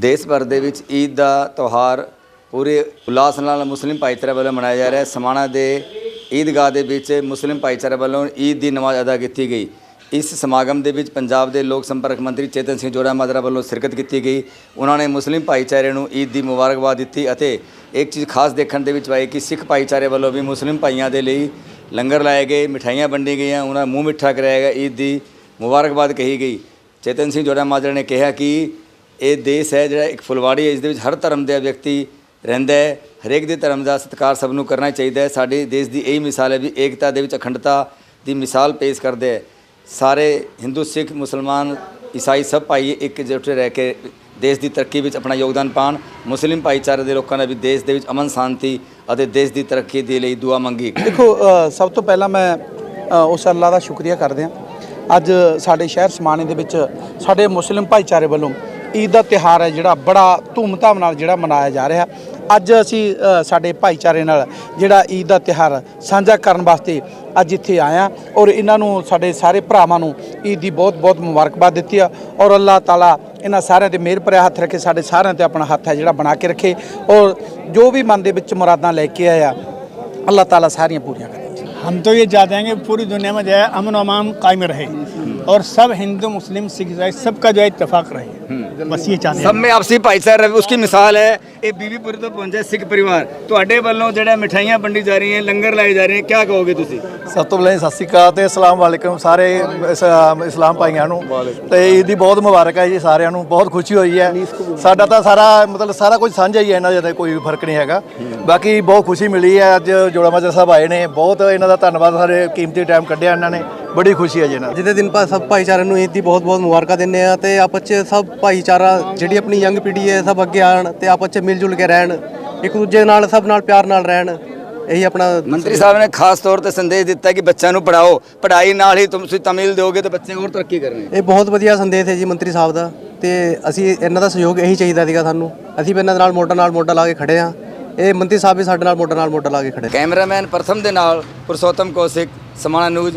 ਦੇਸ਼ ਭਰ ਦੇ ਵਿੱਚ ਈਦ ਦਾ ਤਿਉਹਾਰ ਪੂਰੇ ਉਲਾਸ ਨਾਲ ਮੁਸਲਿਮ ਭਾਈਚਾਰੇ ਵੱਲੋਂ ਮਨਾਇਆ ਜਾ ਰਿਹਾ ਹੈ। ਸਮਾਣਾ ਦੇ ਈਦਗਾਹ ਦੇ ਵਿੱਚ ਮੁਸਲਿਮ ਭਾਈਚਾਰੇ ਵੱਲੋਂ ਈਦ ਦੀ ਨਮਾਜ਼ ਅਦਾ ਕੀਤੀ ਗਈ। ਇਸ ਸਮਾਗਮ ਦੇ ਵਿੱਚ ਪੰਜਾਬ ਦੇ ਲੋਕ ਸੰਪਰਕ ਮੰਤਰੀ ਚੇਤਨ ਸਿੰਘ ਜੋੜਾ ਮਾਜਰਾ ਵੱਲੋਂ ਸ਼ਿਰਕਤ ਕੀਤੀ ਗਈ। ਉਹਨਾਂ ਨੇ ਮੁਸਲਿਮ ਭਾਈਚਾਰੇ ਨੂੰ ਈਦ ਦੀ ਮੁਬਾਰਕਬਾਦ ਦਿੱਤੀ ਅਤੇ ਇੱਕ ਚੀਜ਼ ਖਾਸ ਦੇਖਣ ਦੇ ਵਿੱਚ ਆਈ ਕਿ ਸਿੱਖ ਭਾਈਚਾਰੇ ਵੱਲੋਂ ਵੀ ਮੁਸਲਿਮ ਭਾਈਆਂ ਦੇ ਲਈ ਲੰਗਰ ਲਾਏ ਗਏ, ਮਿਠਾਈਆਂ ਵੰਡੀ ਗਈਆਂ, ਉਹਨਾਂ ਮੂੰਹ ਮਿੱਠਾ ਕਰਾਇਆ ਗਿਆ। ਈਦ ਦੀ ਮੁਬਾਰਕਬਾਦ ਕਹੀ ਗਈ। ਚੇਤਨ ਸਿੰਘ ਜੋੜਾ ਮਾਜਰਾ ਨੇ ਕਿਹਾ ਕਿ ਇਹ ਦੇਸ਼ ਹੈ ਜਿਹੜਾ ਇੱਕ ਫੁਲਵਾੜੀ ਹੈ, ਇਸ ਦੇ ਵਿੱਚ ਹਰ ਧਰਮ ਦੇ ਵਿਅਕਤੀ ਰਹਿੰਦਾ ਹੈ, ਹਰੇਕ ਦੇ ਧਰਮ ਦਾ ਸਤਿਕਾਰ ਸਭ ਨੂੰ ਕਰਨਾ ਚਾਹੀਦਾ ਹੈ। ਸਾਡੇ ਦੇਸ਼ ਦੀ ਇਹ ਮਿਸਾਲ ਹੈ ਵੀ ਏਕਤਾ ਦੇ ਵਿੱਚ ਅਖੰਡਤਾ ਦੀ ਮਿਸਾਲ ਪੇਸ਼ ਕਰਦੇ ਹੈ। ਸਾਰੇ ਹਿੰਦੂ, ਸਿੱਖ, ਮੁਸਲਮਾਨ, ਈਸਾਈ ਸਭ ਭਾਈ ਇਕਜੁੱਟ ਰਹਿ ਕੇ ਦੇਸ਼ ਦੀ ਤਰੱਕੀ ਵਿੱਚ ਆਪਣਾ ਯੋਗਦਾਨ ਪਾਣ ਮੁਸਲਿਮ ਭਾਈਚਾਰੇ ਦੇ ਲੋਕਾਂ ਨੇ ਵੀ ਦੇਸ਼ ਦੇ ਵਿੱਚ ਅਮਨ, ਸ਼ਾਂਤੀ ਅਤੇ ਦੇਸ਼ ਦੀ ਤਰੱਕੀ ਦੇ ਲਈ ਦੁਆ ਮੰਗੀ। ਦੇਖੋ ਸਭ ਤੋਂ ਪਹਿਲਾਂ ਮੈਂ ਉਸ ਅੱਲਾ ਦਾ ਸ਼ੁਕਰੀਆ ਕਰਦੇ ਹਾਂ। ਅੱਜ ਸਾਡੇ ਸ਼ਹਿਰ ਸਮਾਣੇ ਦੇ ਵਿੱਚ ਸਾਡੇ ਮੁਸਲਿਮ ਭਾਈਚਾਰੇ ਵੱਲੋਂ ਈਦ ਦਾ ਤਿਹਾਰ ਹੈ ਜਿਹੜਾ, ਬੜਾ ਧੂਮਧਾਮ ਨਾਲ ਜਿਹੜਾ ਮਨਾਇਆ ਜਾ ਰਿਹਾ। ਅੱਜ ਅਸੀਂ ਸਾਡੇ ਭਾਈਚਾਰੇ ਨਾਲ ਜਿਹੜਾ ਈਦ ਦਾ ਤਿਹਾਰ ਸਾਂਝਾ ਕਰਨ ਵਾਸਤੇ ਅੱਜ ਇੱਥੇ ਆਇਆ ਔਰ ਇਹਨਾਂ ਨੂੰ, ਸਾਡੇ ਸਾਰੇ ਭਰਾਵਾਂ ਨੂੰ ਈਦ ਦੀ ਬਹੁਤ-ਬਹੁਤ ਮੁਬਾਰਕਬਾਦ ਦਿੱਤੀ ਆ ਔਰ ਅੱਲਾਹ ਤਾਲਾ ਇਹਨਾਂ ਸਾਰਿਆਂ ਤੇ ਮਿਹਰ ਭਰਿਆ ਹੱਥ ਰੱਖੇ, ਸਾਡੇ ਸਾਰਿਆਂ ਤੇ ਆਪਣਾ ਹੱਥ ਹੈ ਜਿਹੜਾ ਬਣਾ ਕੇ ਰੱਖੇ ਔਰ ਜੋ ਵੀ ਮਨ ਦੇ ਵਿੱਚ ਮੁਰਾਦਾਂ ਲੈ ਕੇ ਆਇਆ, ਅੱਲਾਹ ਤਾਲਾ ਸਾਰੀਆਂ ਪੂਰੀਆਂ ਕਰੇ। हम तो ये चाहते हैं कि पूरी दुनिया में जो है अमन अमाम कायम रहे और सब हिंदू मुस्लिम सिख ईसाई सबका जो है इतफाक रहे। बस ये चाहते ਸਭ ਮੇਂ ਆਪਸੀ ਭਾਈਚਾਰਾ ਰਹੇ ਉਸकी ਮਿਸਾਲ ਹੈ ਇਹ ਬੀਬੀਪੁਰ ਤੋਂ ਪਹੁੰਚਿਆ ਸਿੱਖ ਪਰਿਵਾਰ ਤੁਹਾਡੇ ਵੱਲੋਂ ਜਿਹੜਾ ਮਿਠਾਈਆਂ ਵੰਡੀ ਜਾ ਰਹੀਆਂ ਲੰਗਰ ਲਾਏ ਜਾ ਰਹੇ ਹੈ ਕੀ ਕਹੋਗੇ ਤੁਸੀਂ ਸਭ ਤੋਂ ਪਹਿਲਾਂ ਸਤਿ ਸ੍ਰੀ ਅਕਾਲ ਤੇ ਅਸਲਾਮ ਵਾਲੇਕਮ ਸਾਰੇ ਇਸਲਾਮ- ਇਸਲਾਮ ਭਾਈਆਂ ਨੂੰ ਤੇ ਈਦ ਦੀ ਬਹੁਤ ਮੁਬਾਰਕ ਹੈ ਜੀ ਸਾਰਿਆਂ ਨੂੰ ਬਹੁਤ ਖੁਸ਼ੀ ਹੋਈ ਹੈ ਸਾਡਾ ਤਾਂ ਸਾਰਾ ਮਤਲਬ ਸਾਰਾ ਕੁਝ ਸਾਂਝਾ ਹੀ ਹੈ ਇਹਨਾਂ ਦਾ ਤਾਂ ਕੋਈ ਫ਼ਰਕ ਨਹੀਂ ਹੈਗਾ ਬਾਕੀ ਬਹੁਤ ਖੁਸ਼ੀ ਮਿਲੀ ਹੈ ਅੱਜ ਜੋੜਾ ਮਾਜਰਾ ਸਾਹਿਬ ਆਏ ਨੇ ਬਹੁਤ ਇਹਨਾਂ ਧੰਨਵਾਦ ਸਾਰੇ ਕੀਮਤੀ ਟਾਈਮ ਕੱਢਿਆ ਇਹਨਾਂ ਨੇ। ਬੜੀ ਖੁਸ਼ੀ ਹੈ ਜੀ ਇਹਨਾਂ ਅੱਜ ਦੇ ਦਿਨ ਪਾ ਸਭ ਭਾਈਚਾਰੇ ਨੂੰ ਈਦ ਦੀ ਬਹੁਤ ਬਹੁਤ ਮੁਬਾਰਕਾਂ ਦਿੰਦੇ ਆ ਤੇ ਆਪਸ 'ਚ ਸਭ ਭਾਈਚਾਰਾ ਜਿਹੜੀ ਆਪਣੀ ਯੰਗ ਪੀੜ੍ਹੀ ਹੈ ਸਭ ਅੱਗੇ ਆਣ ਤੇ ਆਪਸ 'ਚ ਮਿਲ ਜੁਲ ਕੇ ਰਹਿਣ ਇੱਕ ਦੂਜੇ ਨਾਲ ਸਭ ਨਾਲ ਪਿਆਰ ਨਾਲ ਰਹਿਣ ਇਹੀ ਆਪਣਾ ਮੰਤਰੀ ਸਾਹਿਬ ਨੇ ਖਾਸ ਤੌਰ ਤੇ ਸੰਦੇਸ਼ ਦਿੱਤਾ ਕਿ ਬੱਚਿਆਂ ਨੂੰ ਪੜਾਓ ਪੜ੍ਹਾਈ ਨਾਲ ਹੀ ਤੁਸੀਂ ਤਮਿਲ ਦਿਓਗੇ ਤਾਂ ਬੱਚੇ ਹੋਰ ਤਰੱਕੀ ਕਰਨਗੇ। ਇਹ ਬਹੁਤ ਵਧੀਆ ਸੰਦੇਸ਼ ਹੈ ਜੀ ਮੰਤਰੀ ਸਾਹਿਬ ਦਾ ਤੇ ਅਸੀਂ ਇਹਨਾਂ ਦਾ ਸਹਿਯੋਗ ਇਹੀ ਚਾਹੀਦਾ ਸੀਗਾ ਸਾਨੂੰ। ਅਸੀਂ ਵੀ ਇਹਨਾਂ ਦੇ ਨਾਲ ਮੋਢਾ ਨਾਲ ਮੋਢਾ ਲਾ ਕੇ ਖੜੇ ਆ ਇਹ ਮੰਤਰੀ ਸਾਹਿਬ ਵੀ ਸਾਡੇ ਨਾਲ ਮੋਢਾ ਨਾਲ ਮੋਢਾ ਲਾ ਕੇ ਖੜੇ। ਕੈਮਰਾਮੈਨ ਪ੍ਰਥਮ ਦੇ ਨਾਲ ਪੁਰਸ਼ੋਤਮ ਕੌਸ਼ਿਕ, ਸਮਾਣਾ ਨਿਊਜ਼